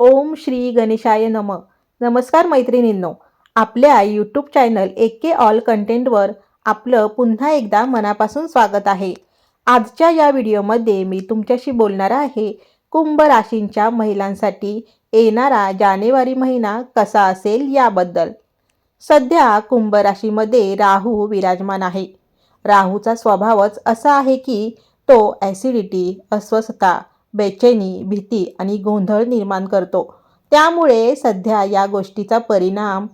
ओम श्री गणेशाय नम. नमस्कार मैत्रिणींनो. आपल्या यूट्यूब चॅनल एक के ऑल कंटेंटवर आपलं पुन्हा एकदा मनापासून स्वागत आहे. आजच्या या व्हिडिओमध्ये मी तुमच्याशी बोलणार आहे. कुंभ राशींच्या महिलांसाठी येणारा जानेवारी महिना कसा असेल याबद्दल. सध्या कुंभ राशीमध्ये राहू विराजमान आहे. राहूचा स्वभावच असा आहे की तो ॲसिडिटी अस्वस्थता बेचैनी भीती आणि गोंधळ निर्माण करतो. त्यामुळे सध्या या गोष्टीचा परिणाम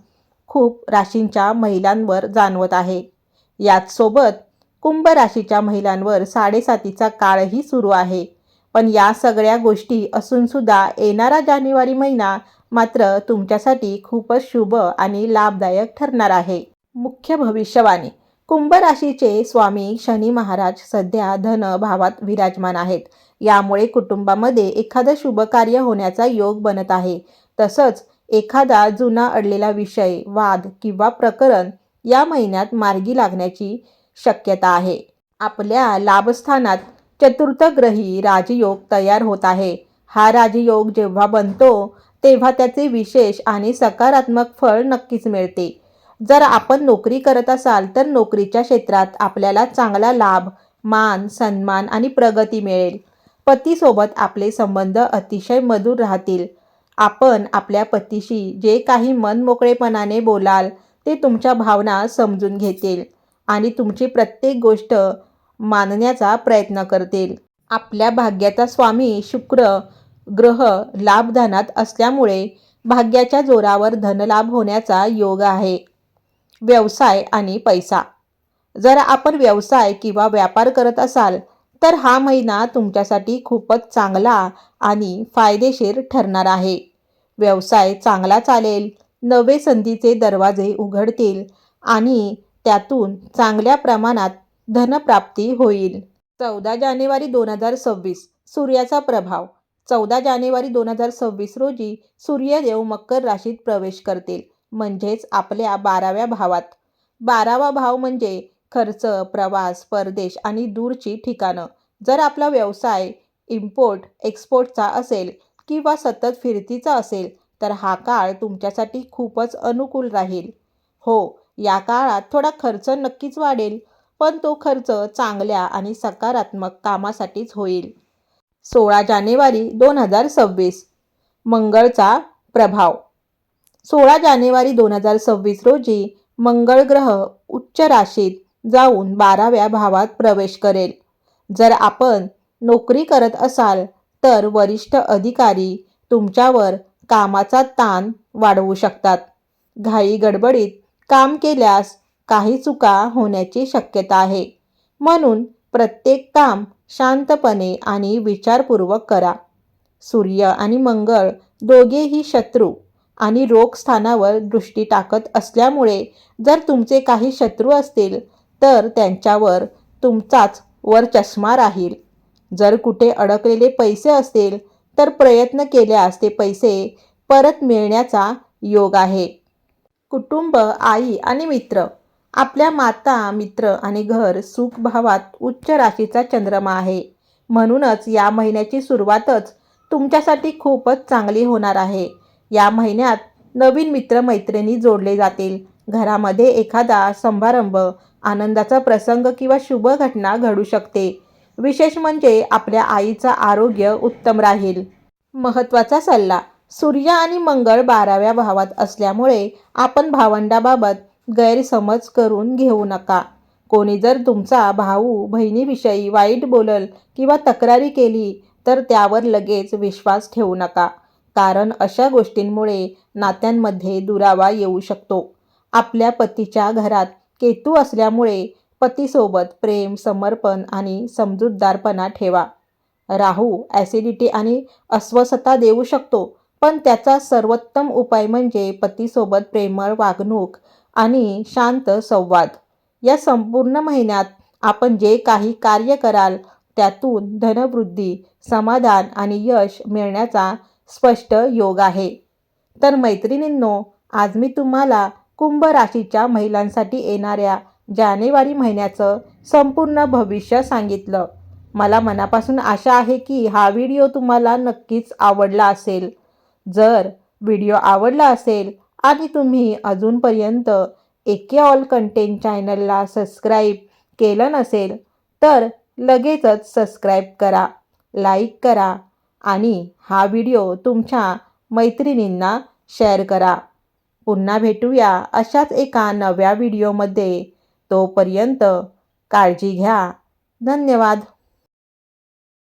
खूप राशींच्या महिलांवर जाणवत आहे. याचसोबत कुंभ राशीच्या महिलांवर साडेसातीचा काळही सुरू आहे. पण या सगळ्या गोष्टी असूनसुद्धा येणारा जानेवारी महिना मात्र तुमच्यासाठी खूपच शुभ आणि लाभदायक ठरणार आहे. मुख्य भविष्यवाणी कुंभ राशीचे स्वामी शनी महाराज सध्या धन भावात विराजमान आहेत. यामुळे कुटुंबामध्ये एखादं शुभ कार्य होण्याचा योग बनत आहे. तसंच एखादा जुना अडलेला विषय वाद किंवा प्रकरण या महिन्यात मार्गी लागण्याची शक्यता आहे. आपल्या लाभस्थानात चतुर्थग्रही राजयोग तयार होत आहे. हा राजयोग जेव्हा बनतो तेव्हा त्याचे विशेष आणि सकारात्मक फळ नक्कीच मिळते. जर आपण नोकरी करत असाल तर नोकरीच्या क्षेत्रात आपल्याला चांगला लाभ मान सन्मान आणि प्रगती मिळेल. पतीसोबत आपले संबंध अतिशय मधुर राहतील. आपण आपल्या पतीशी जे काही मनमोकळेपणाने बोलाल ते तुमच्या भावना समजून घेतील आणि तुमची प्रत्येक गोष्ट मानण्याचा प्रयत्न करतील. आपल्या भाग्याचा स्वामी शुक्र ग्रह लाभधनात असल्यामुळे भाग्याच्या जोरावर धनलाभ होण्याचा योग आहे. व्यवसाय आणि पैसा. जर आपण व्यवसाय किंवा व्यापार करत असाल तर हा महिना तुमच्यासाठी खूपच चांगला आणि फायदेशीर ठरणार आहे. व्यवसाय चांगला चालेल नवे संधीचे दरवाजे उघडतील आणि त्यातून चांगल्या प्रमाणात धनप्राप्ती होईल. चौदा जानेवारी दोन हजार सव्वीस सूर्याचा प्रभाव. चौदा जानेवारी दोन हजार सव्वीस रोजी सूर्यदेव मकर राशीत प्रवेश करतील. म्हणजेच आपल्या बाराव्या भावात. बारावा भाव म्हणजे खर्च प्रवास परदेश आणि दूरची ठिकाणं. जर आपला व्यवसाय इम्पोर्ट एक्सपोर्टचा असेल किंवा सतत फिरतीचा असेल तर हा काळ तुमच्यासाठी खूपच अनुकूल राहील. हो या काळात थोडा खर्च नक्कीच वाढेल पण तो खर्च चांगल्या आणि सकारात्मक कामासाठीच होईल. सोळा जानेवारी दोन हजार सव्वीस. मंगळचा प्रभाव. सोळा जानेवारी दोन हजार सव्वीस रोजी मंगळ ग्रह उच्च राशीत जाऊन बाराव्या भावात प्रवेश करेल. जर आपण नोकरी करत असाल तर वरिष्ठ अधिकारी तुमच्यावर कामाचा ताण वाढवू शकतात. घाई गडबडीत काम केल्यास काही चुका होण्याची शक्यता आहे. म्हणून प्रत्येक काम शांतपणे आणि विचारपूर्वक करा. सूर्य आणि मंगळ दोघेही शत्रू आणि रोग स्थानावर दृष्टी टाकत असल्यामुळे जर तुमचे काही शत्रू असतील तर त्यांच्यावर तुमचाच वर चष्मा राहील. जर कुठे अडकलेले पैसे असतील तर प्रयत्न केल्यास ते पैसे परत मिळण्याचा योग आहे. कुटुंब आई आणि मित्र. आपल्या माता मित्र आणि घर सुखभावात उच्च राशीचा चंद्रमा आहे. म्हणूनच या महिन्याची सुरुवातच तुमच्यासाठी खूपच चांगली होणार आहे. या महिन्यात नवीन मित्रमैत्रिणी जोडले जातील. घरामध्ये एखादा समारंभ आनंदाचा प्रसंग किंवा शुभ घटना घडू शकते. विशेष म्हणजे आपल्या आईचं आरोग्य उत्तम राहील. महत्त्वाचा सल्ला सूर्य आणि मंगळ बाराव्या भावात असल्यामुळे आपण भावंडाबाबत गैरसमज करून घेऊ नका. कोणी जर तुमचा भाऊ बहिणीविषयी वाईट बोलल किंवा तक्रारी केली तर त्यावर लगेच विश्वास ठेवू नका. कारण अशा गोष्टींमुळे नात्यांमध्ये दुरावा येऊ शकतो. आपल्या पतीच्या घरात केतू असल्यामुळे पतीसोबत प्रेम समर्पण आणि समजूतदारपणा ठेवा. राहू ॲसिडिटी आणि अस्वस्थता देऊ शकतो पण त्याचा सर्वोत्तम उपाय म्हणजे पतीसोबत प्रेमळ वागणूक आणि शांत संवाद. या संपूर्ण महिन्यात आपण जे काही कार्य कराल त्यातून धनवृद्धी समाधान आणि यश मिळण्याचा स्पष्ट योग आहे. तर मैत्रिणींनो आज मी तुम्हाला कुंभ राशीच्या महिलांसाठी येणाऱ्या जानेवारी महिन्याचं संपूर्ण भविष्य सांगितलं. मला मनापासून आशा आहे की हा व्हिडिओ तुम्हाला नक्कीच आवडला असेल. जर व्हिडिओ आवडला असेल आणि तुम्ही अजूनपर्यंत एके ऑल कंटेंट चॅनलला सबस्क्राईब केलं नसेल तर लगेचच सबस्क्राईब करा लाईक करा आणि हा व्हिडिओ तुमच्या मैत्रिणींना शेअर करा. पुन्हा भेटूया अशाच एका नव्या व्हिडिओमध्ये. तोपर्यंत काळजी घ्या. धन्यवाद.